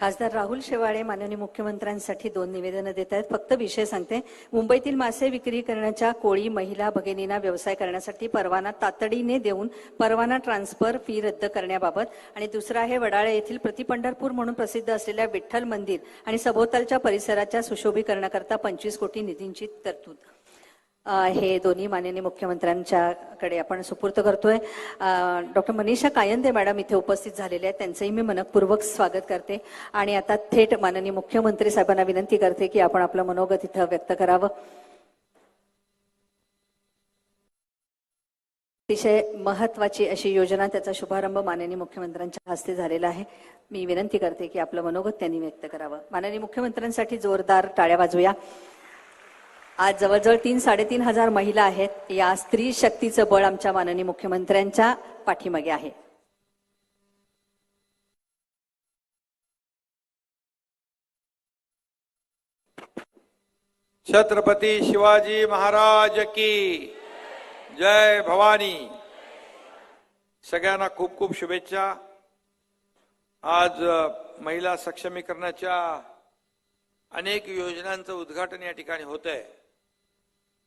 खासदार राहुल शेवाळे माननीय मुख्यमंत्र्यांसाठी दोन निवेदनं देत आहेत. फक्त विषय सांगते. मुंबईतील मासे विक्री करण्याच्या कोळी महिला भगिनींना व्यवसाय करण्यासाठी परवाना तातडीने देऊन परवाना ट्रान्सफर फी रद्द करण्याबाबत आणि दुसरा आहे वडाळे येथील प्रतिपंढरपूर म्हणून प्रसिद्ध असलेल्या विठ्ठल मंदिर आणि सभोवतालच्या परिसराच्या सुशोभीकरणाकरता पंचवीस कोटी निधींची तरतूद. हे दोन्ही माननीय मुख्यमंत्र्यांच्याकडे आपण सुपूर्त करतोय. डॉक्टर मनीषा कायंदे मॅडम इथे उपस्थित झालेले आहेत. त्यांचंही मी मनपूर्वक स्वागत करते. आणि आता थेट माननीय मुख्यमंत्री साहेबांना विनंती करते की आपण आपलं मनोगत इथं व्यक्त करावं. अतिशय महत्वाची अशी योजना त्याचा शुभारंभ माननीय मुख्यमंत्र्यांच्या हस्ते झालेला आहे. मी विनंती करते की आपलं मनोगत त्यांनी व्यक्त करावं. माननीय मुख्यमंत्र्यांसाठी जोरदार टाळ्या वाजूया आज जवळजवळ तीन साडेतीन हजार महिला आहेत. या स्त्री शक्तीचं बळ आमच्या माननीय मुख्यमंत्र्यांच्या पाठीमागे आहे. छत्रपती शिवाजी महाराज की जय भवानी. सगळ्यांना खूप खूप शुभेच्छा. आज महिला सक्षमीकरणाच्या अनेक योजनांचं उद्घाटन या ठिकाणी होत आहे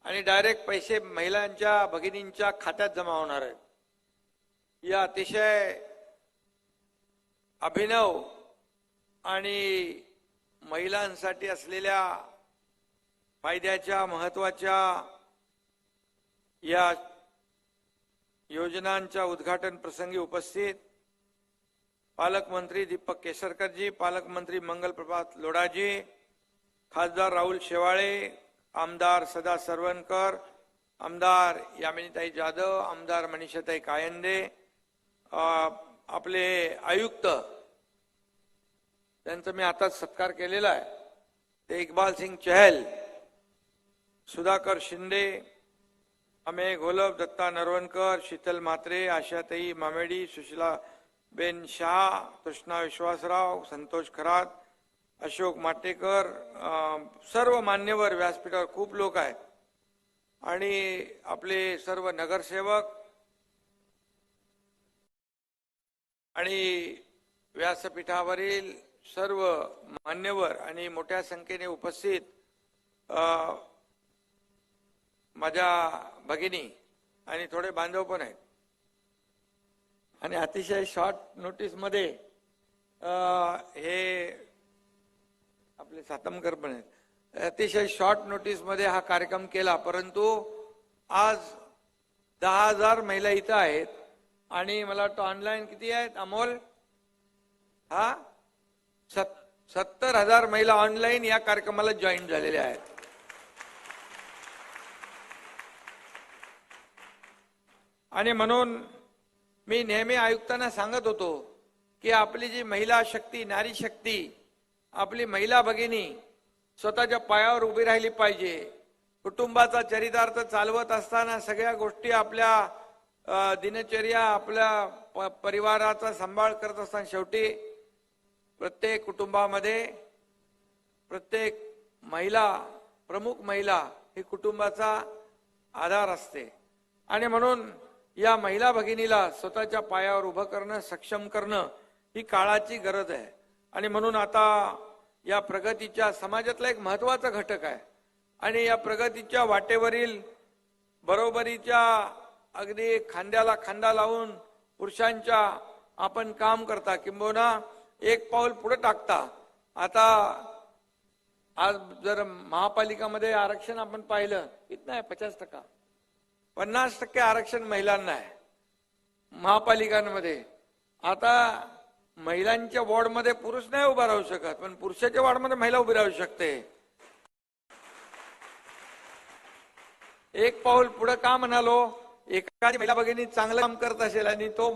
आणि डायरेक्ट पैसे महिलांच्या भगिनींच्या खात्यात जमा होणार आहेत या अतिशय अभिनव आणि महिलांसाठी असलेल्या फायद्याच्या महत्त्वाच्या या योजनांच्या उद्घाटन प्रसंगी उपस्थित पालकमंत्री दीपक केसरकरजी पालकमंत्री मंगल प्रभात लोढाजी खासदार राहुल शेवाळे आमदार सदा सरवणकर आमदार यामिनीताई जाधव आमदार मनीषाताई कायंदे आपले आयुक्त त्यांचा मी आताच सत्कार केलेला आहे. ते इक्बाल सिंग चहल सुधाकर शिंदे अमेय घोलप दत्ता नरवणकर शीतल म्हात्रे आशाताई मामेडी सुशीला बेन शहा कृष्णा विश्वासराव संतोष खरात अशोक माटेकर सर्व मान्यवर व्यासपीठावर खूप लोक आहेत. आणि आपले सर्व नगरसेवक आणि व्यासपीठावरील सर्व मान्यवर आणि मोठ्या संख्येने उपस्थित माझ्या भगिनी आणि थोडे बांधव पण आहेत. आणि अतिशय शॉर्ट नोटीसमध्ये हे आपले सातमकर पण आहेत. अतिशय शॉर्ट नोटीसमध्ये हा कार्यक्रम केला परंतु आज दहा हजार महिला इथं आहेत आणि मला वाटतं ऑनलाईन किती आहेत अमोल? हा? सत सत्तर हजार महिला ऑनलाईन या कार्यक्रमाला जॉईन झालेल्या आहेत. आणि म्हणून मी नेहमी आयुक्तांना सांगत होतो की आपली जी महिला शक्ती नारी शक्ती आपली महिला भगिनी स्वतःच्या पायावर उभी राहिली पाहिजे. कुटुंबाचा चरितार्थ चालवत असताना सगळ्या गोष्टी आपल्या दिनचर्या आपल्या प- परिवाराचा सांभाळ करत असताना शेवटी प्रत्येक कुटुंबामध्ये प्रत्येक महिला प्रमुख महिला ही कुटुंबाचा आधार असते. आणि म्हणून या महिला भगिनीला स्वतःच्या पायावर उभं करणं सक्षम करणं ही काळाची गरज आहे. आणि म्हणून आता या प्रगतीच्या समाजातला एक महत्त्वाचा घटक आहे. आणि या प्रगतीच्या वाटेवरील बरोबरीच्या अगदी खांद्याला खांदा लावून पुरुषांच्या आपण काम करता किंबहुना एक पाऊल पुढे टाकता. आता आज जर महापालिकामध्ये आरक्षण आपण पाहिलं किती आहे पचास टक्का. पन्नास टक्के आरक्षण महिलांना आहे. महापालिकांमध्ये. आता महिलांच्या वॉर्डमध्ये पुरुष नाही उभा राहू शकत पण पुरुषाच्या वॉर्डमध्ये महिला उभी राहू शकते. एक पाऊल पुढे का म्हणालो? एखादी महिला भगिनी चांगलं काम करत असेल आणि तो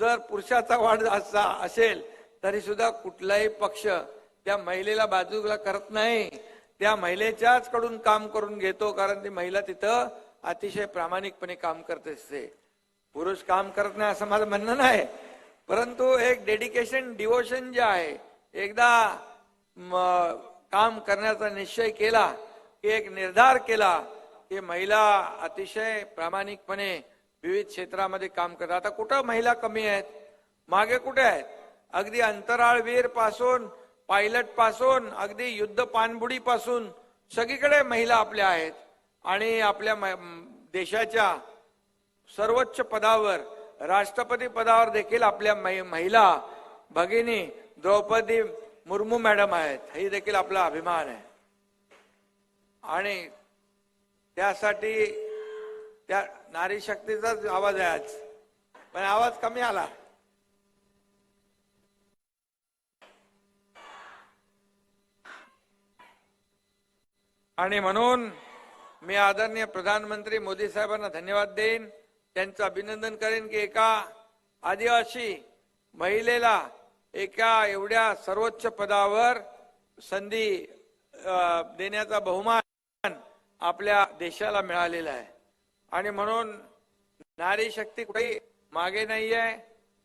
जर पुरुषाचा वाढ असा असेल तरी सुद्धा कुठलाही पक्ष त्या महिलेला बाजूला करत नाही. त्या महिलेच्याच कडून काम करून घेतो कारण ती महिला तिथं अतिशय प्रामाणिकपणे काम करत असते. पुरुष काम करत नाही असं माझं म्हणणं नाही. परंतु एक डेडिकेशन डिवोशन जे आहे एकदा काम करण्याचा निश्चय केला की एक निर्धार केला की महिला अतिशय प्रामाणिकपणे विविध क्षेत्रामध्ये काम करतात. आता कुठं महिला कमी आहेत? मागे कुठे आहेत? अगदी अंतराळवीरपासून पायलटपासून अगदी युद्ध पाणबुडी पासून सगळीकडे महिला आपल्या आहेत. आणि आपल्या म- देशाच्या सर्वोच्च पदावर राष्ट्रपती पदावर देखील आपल्या महिला भगिनी द्रौपदी मुर्मू मॅडम आहेत. ही देखील आपला अभिमान आहे. आणि त्यासाठी त्या नारी शक्तीचाच आवाज आहे आज. पण आवाज कमी आला. आणि म्हणून मी आदरणीय प्रधानमंत्री मोदी साहेबांना धन्यवाद देईन. त्यांचं अभिनंदन करेन की एका आदिवासी महिलेला एका एवढ्या सर्वोच्च पदावर संधी देण्याचा बहुमान आपल्या देशाला मिळालेला आहे. आणि म्हणून नारी शक्ती कुठेही मागे नाही आहे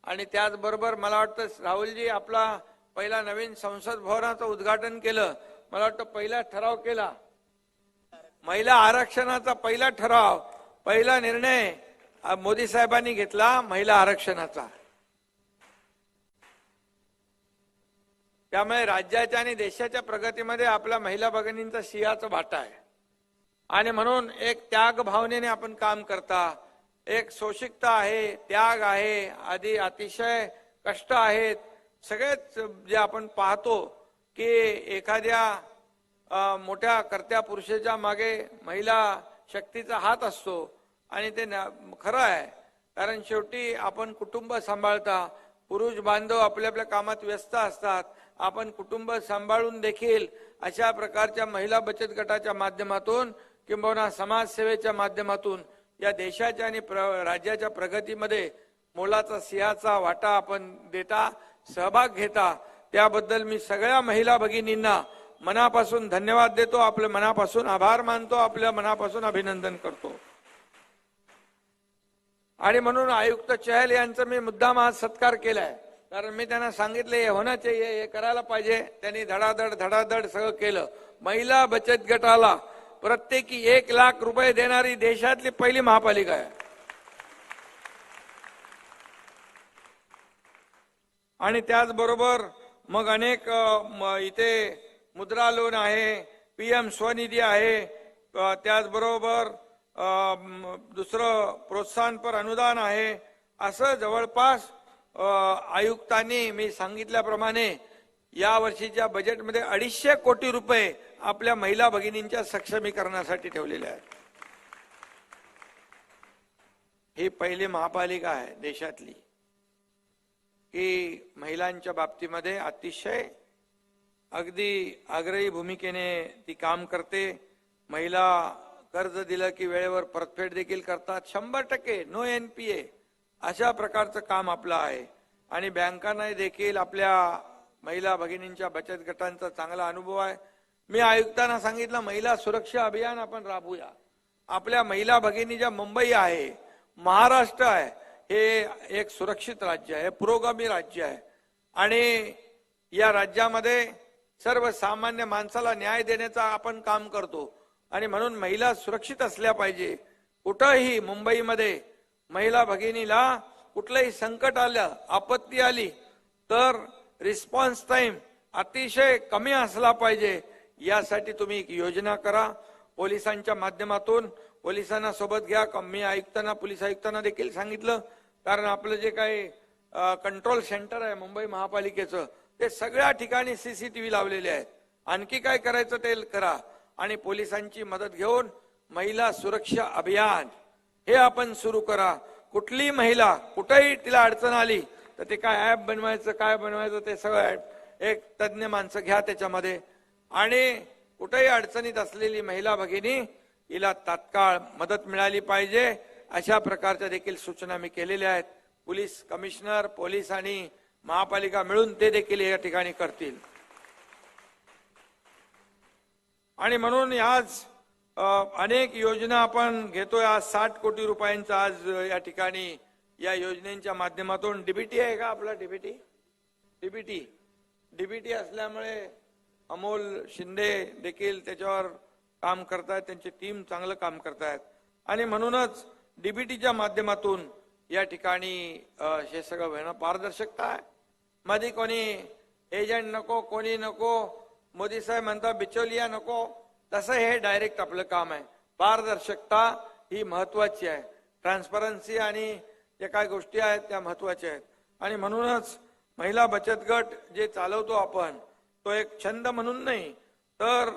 आणि त्याचबरोबर मला वाटतं राहुलजी आपला पहिला नवीन संसद भवनाचं उद्घाटन केलं. मला वाटतं पहिला ठराव केला. महिला आरक्षणाचा पहिला ठराव पहिला निर्णय मोदी साहेबांनी घेतला महिला आरक्षणाचा. त्यामुळे राज्याच्या आणि देशाच्या प्रगतीमध्ये आपल्या महिला भगिनींचा सिंहाचा वाटा आहे. आणि म्हणून एक त्याग भावनेने आपण काम करता. एक सोशिकता आहे त्याग आहे आधी अतिशय कष्ट आहेत. सगळेच जे आपण पाहतो की एखाद्या मोठ्या कर्त्या पुरुषाच्या मागे महिला शक्तीचा हात असतो. आणि ते न- खरं आहे. कारण शेवटी आपण कुटुंब सांभाळता पुरुष बांधव आपल्या आपल्या कामात व्यस्त असतात. आपण कुटुंब सांभाळून देखील अशा प्रकारच्या महिला बचत गटाच्या माध्यमातून किंबहुना समाजसेवेच्या माध्यमातून या देशाच्या आणि प्र- राज्याच्या प्रगतीमध्ये मोलाचा सिंहाचा वाटा आपण देता सहभाग घेता. त्याबद्दल मी सगळ्या महिला भगिनींना मनापासून धन्यवाद देतो. आपलं मनापासून आभार मानतो. आपल्या मनापासून अभिनंदन करतो. आणि म्हणून आयुक्त चहल यांचा मी मुद्दाम आज सत्कार केलाय. कारण मी त्यांना सांगितले हे होणं चाहिए हे करायला पाहिजे. त्यांनी धडाधड धडाधड सगळं केलं. महिला बचत गटाला प्रत्येकी एक लाख रुपये देणारी देशातली पहिली महापालिका आहे. आणि त्याचबरोबर मग अनेक म- इथे मुद्रा लोन आहे पीएम स्वनिधी आहे त्याचबरोबर दुसरं प्रोत्साहनपर अनुदान आहे. असं जवळपास आयुक्तांनी मी सांगितल्याप्रमाणे या वर्षीच्या बजेटमध्ये अडीचशे कोटी रुपये आपल्या महिला भगिनींच्या सक्षमीकरणासाठी ठेवलेले आहेत. ही पहिली महापालिका आहे देशातली की महिलांच्या बाबतीमध्ये अतिशय अगदी आग्रही भूमिकेने ती काम करते. महिला कर्ज दिलं की वेळेवर परतफेड देखील करतात. शंभर टक्के नो एन पी ए अशा प्रकारचं काम आपलं आहे. आणि बँकांना देखील आपल्या महिला भगिनींच्या बचत गटांचा चांगला अनुभव आहे. मी आयुक्तांना सांगितलं महिला सुरक्षा अभियान आपण राबवूया आपल्या महिला भगिनी ज्या मुंबई आहे महाराष्ट्र आहे हे एक सुरक्षित राज्य आहे पुरोगामी राज्य आहे. आणि या राज्यामध्ये सर्वसामान्य माणसाला न्याय देण्याचा आपण काम करतो. आणि म्हणून महिला सुरक्षित असल्या पाहिजे. कुठंही मुंबईमध्ये महिला भगिनीला कुठलंही संकट आलं आपत्ती आली तर रिस्पॉन्स टाइम अतिशय कमी असला पाहिजे. यासाठी तुम्ही एक योजना करा. पोलिसांच्या माध्यमातून पोलिसांना सोबत घ्या. मी आयुक्तांना पोलीस आयुक्तांना देखील सांगितलं. कारण आपलं जे काही कंट्रोल सेंटर आहे मुंबई महापालिकेचं ते सगळ्या ठिकाणी सीसीटीव्ही लावलेले आहेत. आणखी काय करायचं ते करा. आणि पोलिसांची मदत घेऊन महिला सुरक्षा अभियान. हे आपण सुरू करा. कुठली महिला कुठेही तिला अडचण आली तर ते काय ऍप बनवायचं काय बनवायचं ते सगळं एक तज्ज्ञ माणसं घ्या त्याच्यामध्ये. आणि कुठेही अडचणीत असलेली महिला भगिनी हिला तात्काळ मदत मिळाली पाहिजे अशा प्रकारच्या देखील सूचना मी केलेल्या आहेत. पोलीस कमिशनर पोलीस आणि महापालिका मिळून ते देखील या ठिकाणी करतील. आणि म्हणून आज अनेक योजना आपण घेतोय. आज साठ कोटी रुपयांचा आज या ठिकाणी या योजनेच्या माध्यमातून. डीबीटी आहे का आपला डीबीटी डीबीटी डीबीटी असल्यामुळे अमोल शिंदे देखील त्याच्यावर काम करतायत. त्यांची टीम चांगलं काम करतायत. आणि म्हणूनच डीबीटीच्या माध्यमातून या ठिकाणी हे सगळं होणं पारदर्शकता आहे. मध्ये कोणी एजंट नको कोणी नको मोदी साहेब म्हणतात बिचोलिया नको. तसं हे डायरेक्ट आपलं काम आहे. पारदर्शकता ही महत्वाची आहे. ट्रान्सपरन्सी आणि जे काय गोष्टी आहेत त्या महत्त्वाच्या आहेत. आणि म्हणूनच महिला बचत गट जे चालवतो आपण तो एक छंद म्हणून नाही तर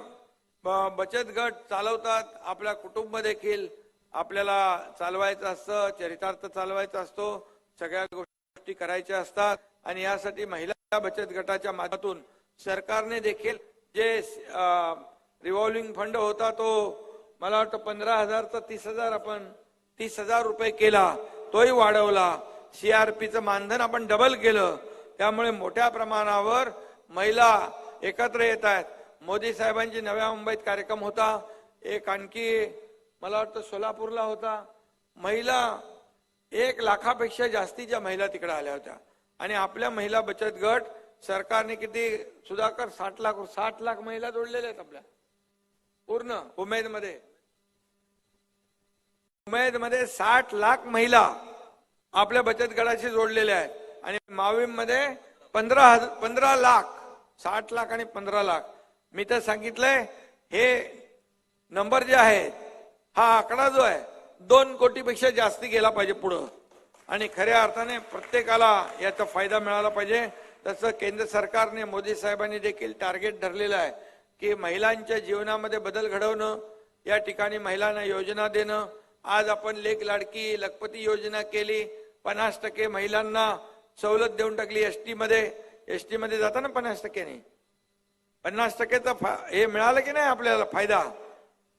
बचत गट चालवतात. आपल्या कुटुंब देखील आपल्याला चालवायचं असतं चरितार्थ चालवायचा असतो सगळ्या गोष्टी करायच्या असतात. आणि यासाठी महिला बचत गटाच्या माध्यमातून सरकारने देखील जे रिव्हॉल्विंग फंड होता तो मला वाटतं पंधरा हजारचा तीस हजार आपण तीस हजार रुपये केला तोही वाढवला. सीआरपीचं मानधन आपण डबल केलं. त्यामुळे मोठ्या प्रमाणावर महिला एकत्र येत आहेत. मोदी साहेबांची नव्या मुंबईत कार्यक्रम होता. एक आणखी मला वाटतं सोलापूरला होता. महिला एक लाखापेक्षा जास्तीच्या महिला तिकडे आल्या होत्या. आणि आपल्या महिला बचत गट सरकारने किती सुधाकर साठ लाख साठ लाख महिला जोडलेल्या आहेत आपल्या. पूर्ण उमेदमध्ये उमेदमध्ये साठ लाख महिला आपल्या बचत गटाशी जोडलेल्या आहेत. आणि मावीमध्ये पंधरा हजार पंधरा लाख साठ लाख आणि पंधरा लाख. मी तर सांगितलंय हे नंबर जे आहे हा आकडा जो आहे दोन कोटीपेक्षा जास्ती गेला पाहिजे पुढं. आणि खऱ्या अर्थाने प्रत्येकाला याचा फायदा मिळाला पाहिजे. तसं केंद्र सरकारने मोदी साहेबांनी देखील टार्गेट धरलेलं आहे की महिलांच्या जीवनामध्ये बदल घडवणं या ठिकाणी महिलांना योजना देणं. आज आपण लेख लाडकी लखपती योजना केली. पन्नास टक्के महिलांना सवलत देऊन टाकली एस टीमध्ये. एस टीमध्ये जाताना पन्नास टक्क्याने पन्नास टक्केचा फा- हे मिळालं की नाही आपल्याला फायदा?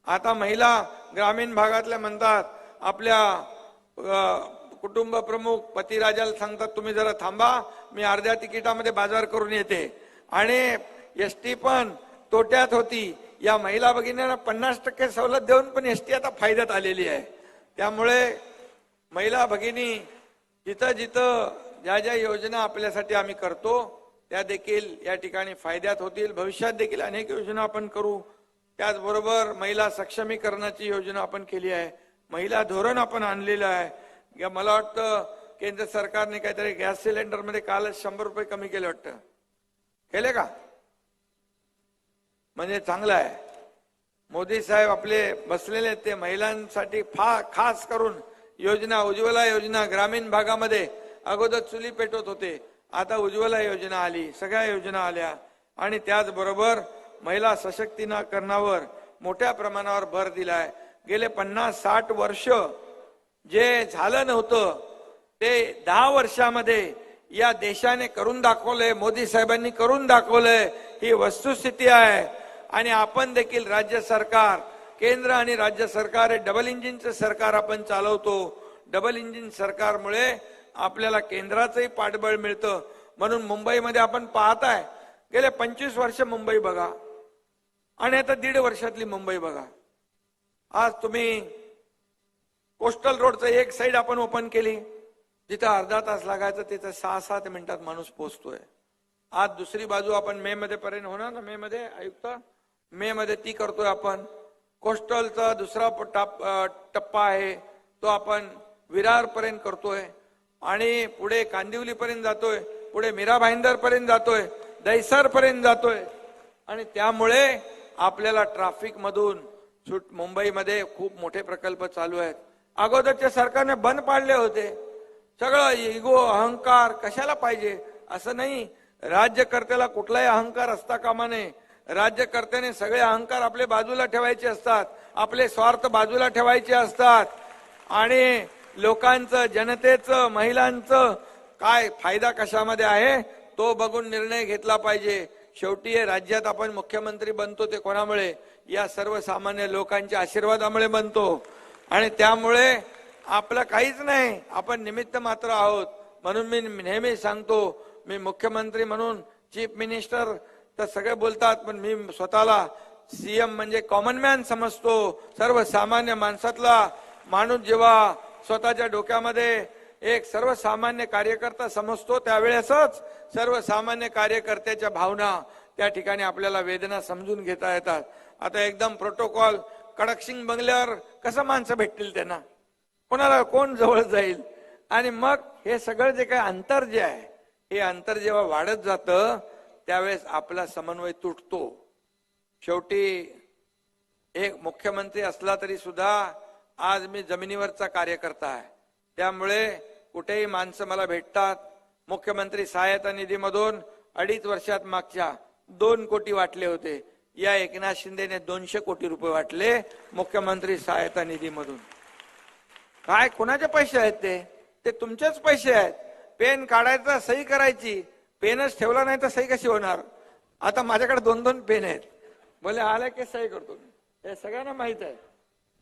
आता महिला ग्रामीण भागातल्या म्हणतात आपल्या कुटुंब प्रमुख पतिराजाला सांगतात तुम्ही जरा थांबा मी अर्ध्या तिकिटामध्ये बाजार करून येते. आणि एस टी पण तोट्यात होती. या महिला भगिनींना पन्नास टक्के सवलत देऊन पण एस टी आता फायद्यात आलेली आहे. त्यामुळे महिला भगिनी जिथं जिथं ज्या ज्या योजना आपल्यासाठी आम्ही करतो त्या देखील या ठिकाणी फायद्यात होतील. भविष्यात देखील अनेक योजना आपण करू. त्याचबरोबर महिला सक्षमीकरणाची योजना आपण केली आहे. महिला धोरण आपण आणलेलं आहे. या मला वाटतं केंद्र सरकारने काहीतरी गॅस सिलेंडरमध्ये कालच शंभर रुपये कमी केले वाटतं. केले का? म्हणजे चांगलं आहे. मोदी साहेब आपले बसलेले ते महिलांसाठी फा खास करून योजना उज्ज्वला योजना ग्रामीण भागामध्ये अगोदर चुली पेटवत होते. आता उज्ज्वला योजना आली सगळ्या योजना आल्या आणि त्याचबरोबर महिला सशक्तीकरणावर मोठ्या प्रमाणावर भर दिलाय. गेले पन्नास साठ वर्ष जे झालं नव्हतं ते दहा वर्षामध्ये या देशाने करून दाखवलंय मोदी साहेबांनी करून दाखवलंय ही वस्तुस्थिती आहे. आणि आपण देखील राज्य सरकार केंद्र आणि राज्य सरकार हे डबल इंजिनचं सरकार आपण चालवतो. डबल इंजिन सरकारमुळे आपल्याला केंद्राचंही पाठबळ मिळतं. म्हणून मुंबईमध्ये आपण पाहताय गेले पंचवीस वर्ष मुंबई बघा. आणि आता दीड वर्षातली मुंबई बघा. आज तुम्ही कोस्टल रोडचं एक साईड आपण ओपन केली जिथं अर्धा तास लागायचं तिथं सहा सात मिनिटात माणूस पोचतोय आज दुसरी बाजू आपण मे मध्ये पर्यंत होणार ना मे मध्ये आयुक्त? मे मध्ये ती करतोय आपण. कोस्टलचा दुसरा टाप- टप्पा आहे तो आपण विरार पर्यंत करतोय. आणि पुढे कांदिवली पर्यंत जातोय पुढे मीरा भाईंदर पर्यंत जातोय दहिसर पर्यंत जातोय. आणि त्यामुळे आपल्याला ट्रॅफिक मधून सुट मुंबईमध्ये खूप मोठे प्रकल्प चालू आहेत. अगोदरच्या सरकारने बंद पाडले होते. सगळं इगो अहंकार कशाला पाहिजे? असं नाही. राज्यकर्त्याला कुठलाही अहंकार असता कामा नये. राज्यकर्त्याने सगळे अहंकार आपले बाजूला ठेवायचे असतात. आपले स्वार्थ बाजूला ठेवायचे असतात. आणि लोकांचं जनतेचं महिलांचं काय फायदा कशामध्ये आहे? तो बघून निर्णय घेतला पाहिजे. शेवटी हे राज्यात आपण मुख्यमंत्री बनतो ते कोणामुळे? या सर्वसामान्य लोकांच्या आशीर्वादामुळे बनतो. आणि त्यामुळे आपलं काहीच नाही. आपण निमित्त मात्र आहोत. म्हणून मी नेहमी सांगतो मी मुख्यमंत्री म्हणून चीफ मिनिस्टर तर सगळे बोलतात पण मी स्वतःला सीएम म्हणजे कॉमन मॅन समजतो. सर्वसामान्य माणसातला माणूस जेव्हा स्वतःच्या डोक्यामध्ये एक सर्वसामान्य कार्यकर्ता समजतो त्यावेळेसच सर्वसामान्य कार्यकर्त्याच्या भावना त्या ठिकाणी आपल्याला वेदना समजून घेता येतात. आता एकदम प्रोटोकॉल कडकशिंग बंगल्यावर कसं माणसं भेटतील त्यांना? कोणाला कोण जवळ जाईल? आणि मग हे सगळं जे काही अंतर जे आहे हे अंतर जेव्हा वाढत जातं त्यावेळेस आपला समन्वय तुटतो. शेवटी एक मुख्यमंत्री असला तरी सुद्धा आज मी जमिनीवरचा कार्यकर्ता आहे. त्यामुळे कुठेही माणसं मला भेटतात. मुख्यमंत्री सहायता निधीमधून अडीच वर्षात मागच्या दोन कोटी वाटले होते. या एकनाथ शिंदेने दोनशे कोटी रुपये वाटले मुख्यमंत्री सहायता निधीमधून. काय कोणाचे पैसे आहेत ते? ते तुमचेच पैसे आहेत. पेन काढायचा सही करायची. पेनच ठेवला नाही तर सही कशी होणार? आता माझ्याकडे दोन दोन पेन आहेत. बोले आले की सही करतो मी? हे सगळ्यांना माहीत आहे.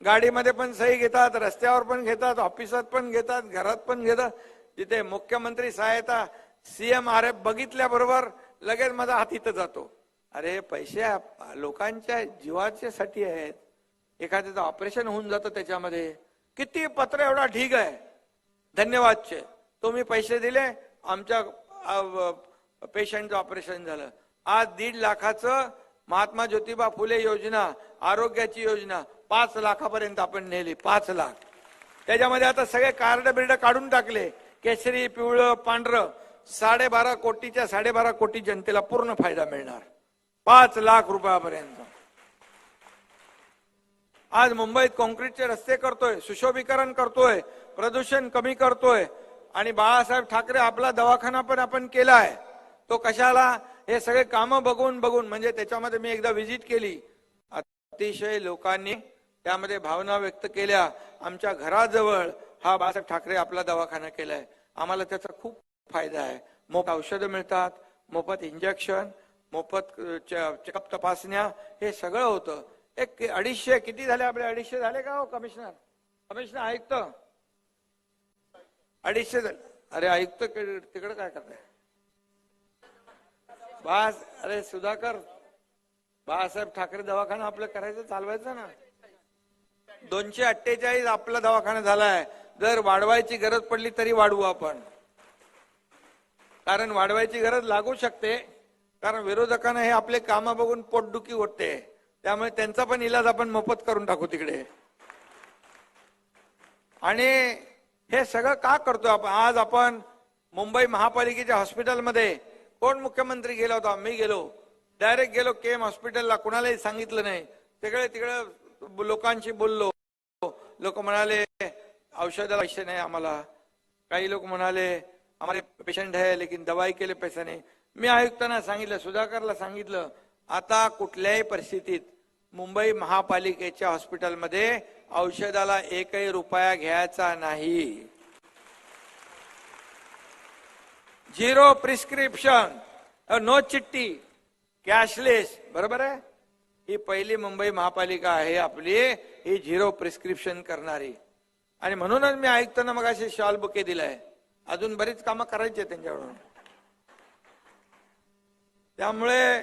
गाडीमध्ये पण सही घेतात रस्त्यावर पण घेतात ऑफिसात पण घेतात घरात पण घेतात. तिथे मुख्यमंत्री सहायता सीएम आर एफ बघितल्याबरोबर लगेच माझा हात इथं जातो. अरे पैसे लोकांच्या जीवाच्या साठी आहेत. एखाद्याचं ऑपरेशन होऊन जातं त्याच्यामध्ये. किती पत्र एवढा ढीग आहे. धन्यवादचे. तुम्ही पैसे दिले आमच्या पेशंटचं ऑपरेशन झालं. आज दीड लाखाचं महात्मा ज्योतिबा फुले योजना आरोग्याची योजना पाच लाखापर्यंत आपण नेली पाच लाख. त्याच्यामध्ये आता सगळे कार्ड बिर्ड काढून टाकले. केसरी पिवळं पांढरं साडेबारा कोटीच्या साडेबारा कोटी जनतेला पूर्ण फायदा मिळणार. पाच लाख रुपयापर्यंत. आज मुंबईत कॉन्क्रीटचे रस्ते करतोय सुशोभीकरण करतोय प्रदूषण कमी करतोय आणि बाळासाहेब ठाकरे आपला दवाखाना पण आपण केला आहे तो कशाला? हे सगळे कामं बघून बघून. म्हणजे त्याच्यामध्ये मी एकदा व्हिजिट केली. अतिशय लोकांनी त्यामध्ये भावना व्यक्त केल्या. आमच्या घराजवळ हा बाळासाहेब ठाकरे आपला दवाखाना केलाय. आम्हाला त्याचा खूप फायदा आहे. मोफत औषधं मिळतात मोफत इंजेक्शन मोफत चेकअप तपासण्या हे सगळं होतं. एक अडीचशे किती झाले आपले? अडीचशे झाले का हो कमिशनर? कमिशनर आयुक्त? अडीचशे झाले. अरे आयुक्त तिकडे काय करताय? बास अरे सुधाकर बाळासाहेब ठाकरे दवाखाना आपलं करायचं चालवायचं ना. दोनशे अठ्ठेचाळीस आपला दवाखाना झालाय. जर वाढवायची गरज पडली तरी वाढवू आपण. कारण वाढवायची गरज लागू शकते. कारण विरोधकांना हे आपले काम बघून पोटदुखी होते. त्यामुळे त्यांचा पण इलाज आपण मोफत करून टाकू तिकडे. आणि हे सगळं का करतोय आपण? आज आपण मुंबई महापालिकेच्या हॉस्पिटलमध्ये कोण मुख्यमंत्री गेला होता? मी गेलो. डायरेक्ट गेलो के एम हॉस्पिटलला. कुणालाही सांगितलं नाही. तिकडे तिकडे लोकांशी बोललो. लोक म्हणाले औषधाला पैसे नाही आम्हाला. काही लोक म्हणाले हमारे पेशंट है लेकिन दवाई के लिए पैसे नाही मी आयुक्तांना सांगितलं सुधाकरला सांगितलं आता कुठल्याही परिस्थितीत मुंबई महापालिकेच्या हॉस्पिटलमध्ये औषधाला एकही रुपया घ्यायचा नाही. झिरो प्रिस्क्रिप्शन नो चिठ्ठी कॅशलेस बरोबर आहे? ही पहिली मुंबई महापालिका आहे आपली ही झिरो प्रिस्क्रिप्शन करणारी. आणि म्हणूनच मी आयुक्तांना मग असे शॉल बुके दिलाय. अजून बरीच कामं करायची त्यांच्याकडून. त्यामुळे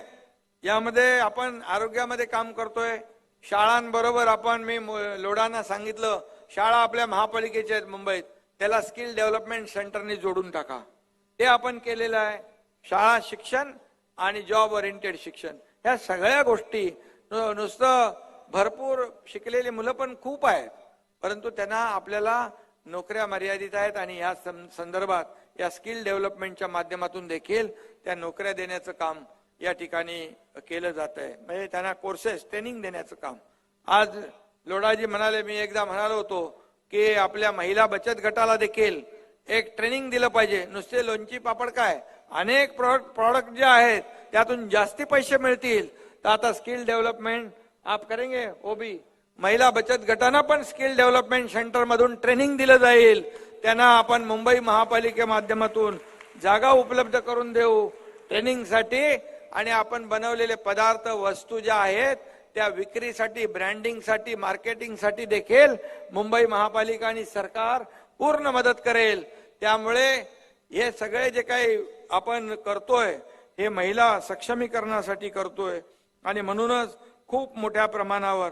यामध्ये आपण आरोग्यामध्ये काम करतोय. शाळांबरोबर आपण मी लोढांना सांगितलं शाळा आपल्या महापालिकेच्या आहेत मुंबईत. त्याला स्किल डेव्हलपमेंट सेंटरने जोडून टाका. ते आपण केलेलं आहे. शाळा शिक्षण आणि जॉब ओरिएंटेड शिक्षण. ह्या सगळ्या गोष्टी नु- नुसतं भरपूर शिकलेली मुलं पण खूप आहेत. परंतु त्यांना आपल्याला नोकऱ्या मर्यादित आहेत आणि या सं- संदर्भात या स्किल डेव्हलपमेंटच्या माध्यमातून देखील त्या नोकऱ्या देण्याचं काम या ठिकाणी केलं जात आहे म्हणजे त्यांना कोर्सेस ट्रेनिंग देण्याचं काम. आज लोढाजी म्हणाले मी एकदा म्हणालो होतो की आपल्या महिला बचत गटाला देखील एक ट्रेनिंग दिलं पाहिजे. नुसते लोणची पापड काय? अनेक प्रॉडक्ट प्रॉडक्ट जे आहेत त्यातून जास्ती पैसे मिळतील. तर आता स्किल डेव्हलपमेंट आप करेंगे ओबी महिला बचत गटांना पण स्किल डेव्हलपमेंट सेंटरमधून ट्रेनिंग दिलं जाईल. त्यांना आपण मुंबई महापालिके माध्यमातून जागा उपलब्ध करून देऊ ट्रेनिंगसाठी. आणि आपण बनवलेले पदार्थ वस्तू ज्या आहेत त्या विक्रीसाठी ब्रँडिंगसाठी मार्केटिंगसाठी देखील मुंबई महापालिका आणि सरकार पूर्ण मदत करेल. त्यामुळे हे सगळे जे काही आपण करतोय हे महिला सक्षमीकरणासाठी करतोय. आणि म्हणूनच खूप मोठ्या प्रमाणावर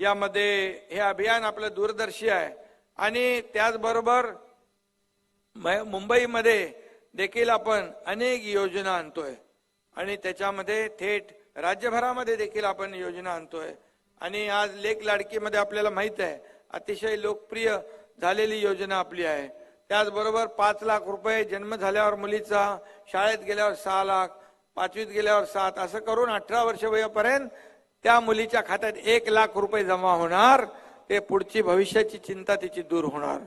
यामध्ये हे अभियान आपलं दूरदर्शी आहे. आणि त्याचबरोबर म- मुंबईमध्ये देखील आपण अनेक योजना आणतोय. आणि त्याच्यामध्ये थेट राज्यभरामध्ये देखील आपण योजना आणतोय. आणि आज लेख लाडकीमध्ये आपल्याला माहीत आहे अतिशय लोकप्रिय झालेली योजना आपली आहे. त्याचबरोबर पाच लाख रुपये जन्म झाल्यावर मुलीचा शाळेत गेल्यावर सहा लाख पाचवीत गेल्यावर सात असं करून अठरा वर्ष वयापर्यंत त्या मुलीच्या खात्यात एक लाख रुपये जमा होणार. ते पुढची भविष्याची चिंता तिची दूर होणार.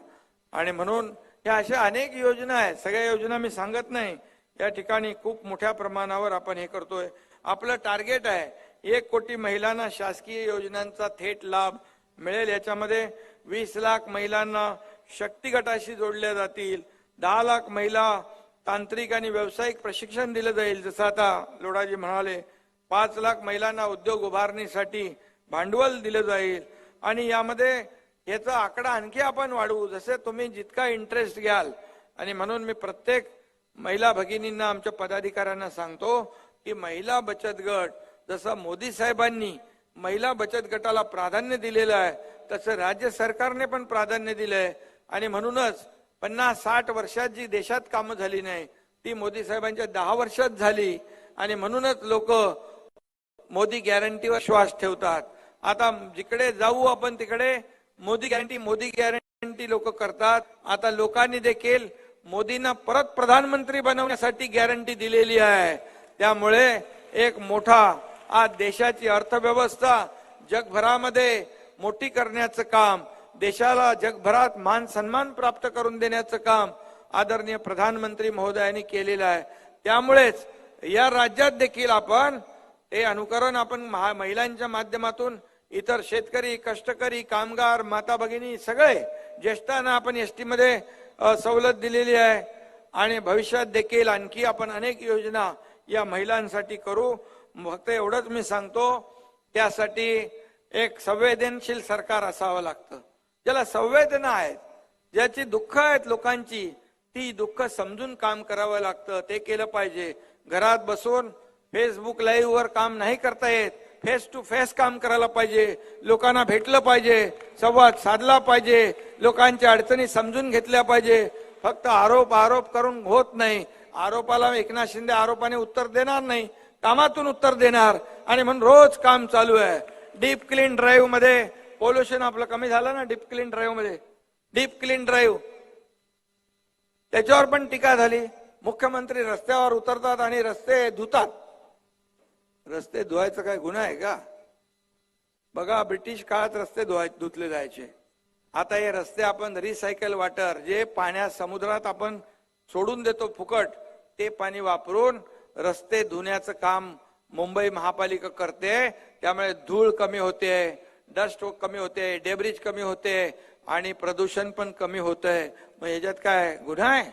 आणि म्हणून ह्या अशा अनेक योजना आहेत. सगळ्या योजना मी सांगत नाही. या ठिकाणी खूप मोठ्या प्रमाणावर आपण हे करतोय. आपलं टार्गेट आहे एक कोटी महिलांना शासकीय योजनांचा थेट लाभ मिळेल. याच्यामध्ये वीस लाख महिलांना शक्ती गटाशी जोडल्या जातील. दहा लाख महिला तांत्रिक आणि व्यावसायिक प्रशिक्षण दिलं जाईल. जसं आता लोडाजी म्हणाले पाच लाख महिलांना उद्योग उभारणीसाठी भांडवल दिलं जाईल. आणि यामध्ये याचा आकडा आणखी आपण वाढवू. जसे तुम्ही जितका इंटरेस्ट घ्याल आणि म्हणून मी प्रत्येक महिला भगिनींना आमच्या पदाधिकाऱ्यांना सांगतो की महिला बचत गट जसं मोदी साहेबांनी महिला बचत गटाला प्राधान्य दिलेलं आहे तसं राज्य सरकारने पण प्राधान्य दिलंय. आणि म्हणूनच पन्नास साठ वर्षात जी देशात कामं झाली नाही ती मोदी साहेबांच्या दहा वर्षात झाली. आणि म्हणूनच लोक मोदी गॅरंटीवर श्वास ठेवतात. आता जिकडे जाऊ आपण तिकडे मोदी गॅरंटी मोदी गॅरंटी लोक करतात. आता लोकांनी देखील मोदींना परत प्रधानमंत्री बनवण्यासाठी गॅरंटी दिलेली आहे. त्यामुळे एक मोठा आज देशाची अर्थव्यवस्था जगभरामध्ये मोठी करण्याचं काम देशाला जगभरात मान सन्मान प्राप्त करून देण्याचं काम आदरणीय प्रधानमंत्री महोदयांनी केलेलं आहे. त्यामुळेच या राज्यात देखील आपण हे अनुकरण आपण महा- महिलांच्या माध्यमातून इतर शेतकरी कष्टकरी कामगार माता भगिनी सगळे ज्येष्ठांना आपण एस टीमध्ये सवलत दिलेली आहे. आणि भविष्यात देखील आणखी आपण अनेक योजना या महिलांसाठी करू. फक्त एवढंच मी सांगतो त्यासाठी एक संवेदनशील सरकार असावं लागतं. ज्याला संवेदना आहेत ज्याची दुःख आहेत लोकांची ती दुःख समजून काम करावं लागतं. ते केलं पाहिजे. घरात बसून फेसबुक लाईव्ह वर काम नाही करता येत. फेस टू फेस काम करायला पाहिजे. लोकांना भेटलं पाहिजे. संवाद साधला पाहिजे. लोकांच्या अडचणी समजून घेतल्या पाहिजे. फक्त आरोप आरोप करून होत नाही. आरोपाला एकनाथ शिंदे आरोपाने उत्तर देणार नाही. कामातून उत्तर देणार. आणि म्हणून रोज काम चालू आहे. डीप क्लीन ड्राईव्हमध्ये पोल्युशन आपलं कमी झालं ना डीप क्लीन ड्राईव्हमध्ये. डीप क्लीन ड्राईव्ह त्याच्यावर पण टीका झाली. मुख्यमंत्री रस्त्यावर उतरतात आणि रस्ते धुतात. रस्ते धुवायचं काय गुन्हा आहे का? बघा ब्रिटिश काळात रस्ते धुवाय धुतले जायचे. आता हे रस्ते आपण रिसायकल वॉटर जे पाण्यात समुद्रात आपण सोडून देतो फुकट ते पाणी वापरून रस्ते धुण्याचं काम मुंबई महापालिका करते. त्यामुळे धूळ कमी होते डस्ट कमी होते डेब्रिज कमी होते आणि प्रदूषण पण कमी होतंय. मग ह्याच्यात काय गुन्हा आहे?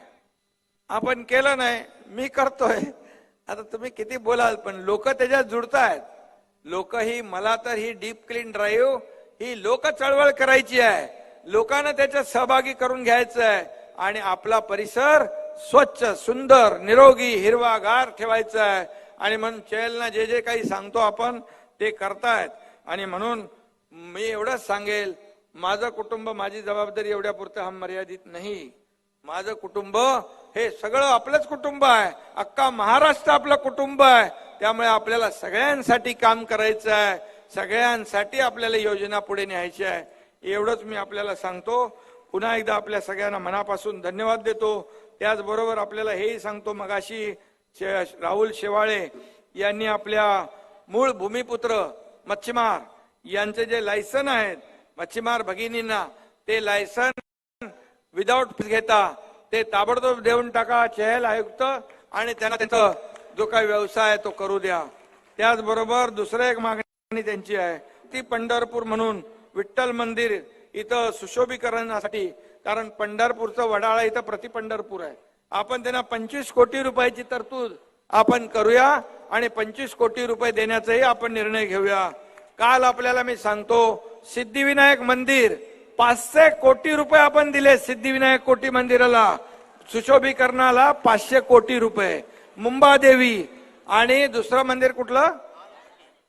आपण केलं नाही मी करतोय. आता तुम्ही किती बोलाल पण लोक त्याच्यात जुडतायत. लोक ही मला तर ही डीप क्लीन ड्राईव्ह ही लोक चळवळ करायची आहे. लोकांना त्याच्यात सहभागी करून घ्यायचं आहे. आणि आपला परिसर स्वच्छ सुंदर निरोगी हिरवागार ठेवायचा आहे. आणि म्हणून चैलना जे जे काही सांगतो आपण ते करतायत. आणि म्हणून मी एवढंच सांगेल माझं कुटुंब माझी जबाबदारी एवढ्या पुरतं हा मर्यादित नाही. माझं कुटुंब हे सगळं आपलंच कुटुंब आहे. अख्खा महाराष्ट्र आपलं कुटुंब आहे. त्यामुळे आपल्याला सगळ्यांसाठी काम करायचं आहे. सगळ्यांसाठी आपल्याला योजना पुढे न्यायची आहे. एवढंच मी आपल्याला सांगतो. पुन्हा एकदा आपल्या सगळ्यांना मनापासून धन्यवाद देतो. त्याचबरोबर आपल्याला हेही सांगतो मगाशी शे- राहुल शेवाळे यांनी आपल्या मूळ भूमिपुत्र मच्छीमार यांचे जे लायसन आहेत मच्छीमार भगिनींना ते लायसन विदाऊट घेता ते ताबडतोब देऊन टाका चहल आयुक्त. आणि त्यांना त्यांचा जो काही व्यवसाय आहे तो करू द्या. त्याचबरोबर दुसरं एक मागणी त्यांची आहे. ती पंढरपूर म्हणून विठ्ठल मंदिर इथं सुशोभीकरणासाठी कारण पंढरपूरचं वडाळा इथं प्रति पंढरपूर आहे. आपण त्यांना पंचवीस कोटी रुपयाची तरतूद आपण करूया आणि पंचवीस कोटी रुपये देण्याचाही आपण निर्णय घेऊया. काल आपल्याला मी सांगतो सिद्धिविनायक मंदिर पाचशे कोटी रुपये आपण दिले सिद्धिविनायक कोटी मंदिराला. सुशोभीकरणाला पाचशे कोटी रुपये. मुंबादेवी आणि दुसरं मंदिर कुठलं?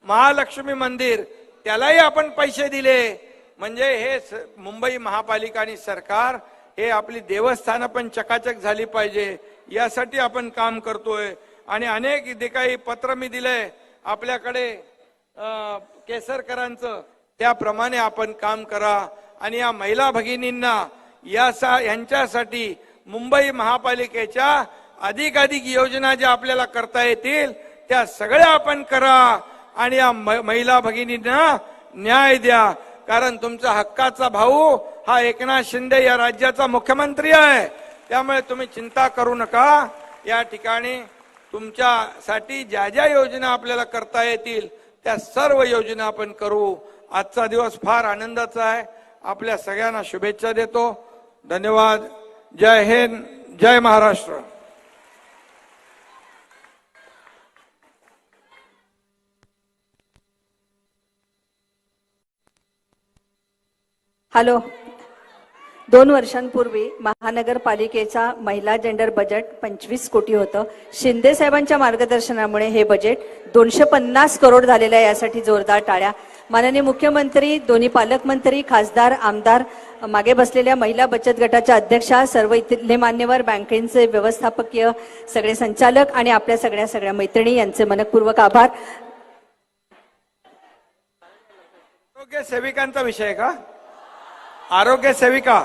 महालक्ष्मी मंदिर. त्यालाही आपण पैसे दिले. म्हणजे हे स- मुंबई महापालिका आणि सरकार हे आपली देवस्थानं पण चकाचक झाली पाहिजे. यासाठी आपण काम करतोय. आणि अनेक जे काही पत्र मी दिलंय आपल्याकडे केसरकरांचं त्याप्रमाणे आपण काम करा. आणि या महिला भगिनींना या सा यांच्यासाठी मुंबई महापालिकेच्या अधिकाधिक योजना ज्या आपल्याला करता येतील त्या सगळ्या आपण करा आणि या म- महिला भगिनींना न्याय द्या. कारण तुमचा हक्काचा भाऊ हा एकनाथ शिंदे या राज्याचा मुख्यमंत्री आहे. त्यामुळे तुम्ही चिंता करू नका. या ठिकाणी तुमच्यासाठी ज्या ज्या योजना आपल्याला करता येतील त्या सर्व योजना आपण करू. आजचा दिवस फार आनंदाचा आहे. आपल्या सगळ्यांना शुभेच्छा देतो. धन्यवाद. जय हिंद जय महाराष्ट्र. हॅलो. दोन वर्षांपूर्वी महानगरपालिकेचा महिला जेंडर बजेट पंचवीस कोटी होतं. शिंदे साहेबांच्या मार्गदर्शनामुळे हे बजेट दोनशे पन्नास करोड झालेलं आहे यासाठी जोरदार टाळ्या. माननीय मुख्यमंत्री दोन्ही पालकमंत्री खासदार आमदार मागे बसलेल्या महिला बचत गटाच्या अध्यक्षा सर्व इथले मान्यवर बँकेचे व्यवस्थापकीय सगळे संचालक आणि आपल्या सगळ्या सगळ्या मैत्रिणी यांचे मनपूर्वक आभार. आरोग्य सेविकांचा विषय आहे का? आरोग्य सेविका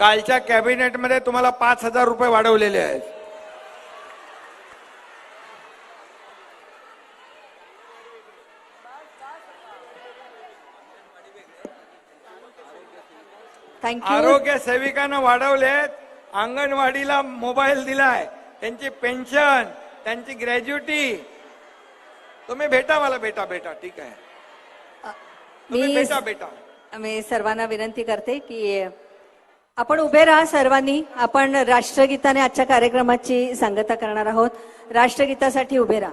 कालच्या कॅबिनेटमध्ये तुम्हाला पाच हजार रुपये वाढवलेले आहेत. आरोग्य सेविकांना वाढवलेत. अंगणवाडीला मोबाईल दिलाय. त्यांची पेन्शन त्यांची ग्रॅज्युटी तुम्ही भेटा मला भेटा भेटा. ठीक आहे. तुम्ही मी भेटा भेटा. मी सर्वांना विनंती करते की आपण उभे राहा सर्वांनी. आपण राष्ट्रगीताने आजच्या कार्यक्रमाची सांगता करणार आहोत. राष्ट्रगीतासाठी उभे राहा.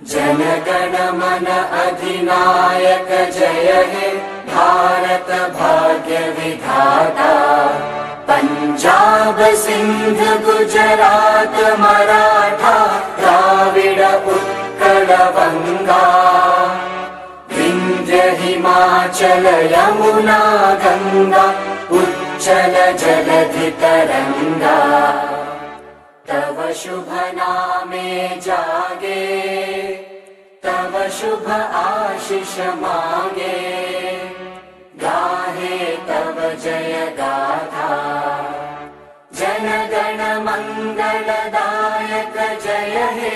जनगण मन अधिनायक जय हे. भारत भाग्य विधाता पंजाब सिंध गुजरात मराठा द्राविड उत्कल बंगा विंध्य हिमाचल यमुना गंगा उच्चल जलधि तरंगा तव शुभ नामे जागे तव शुभ आशिष मागे गाहे तव जय गाथा। जन जय हे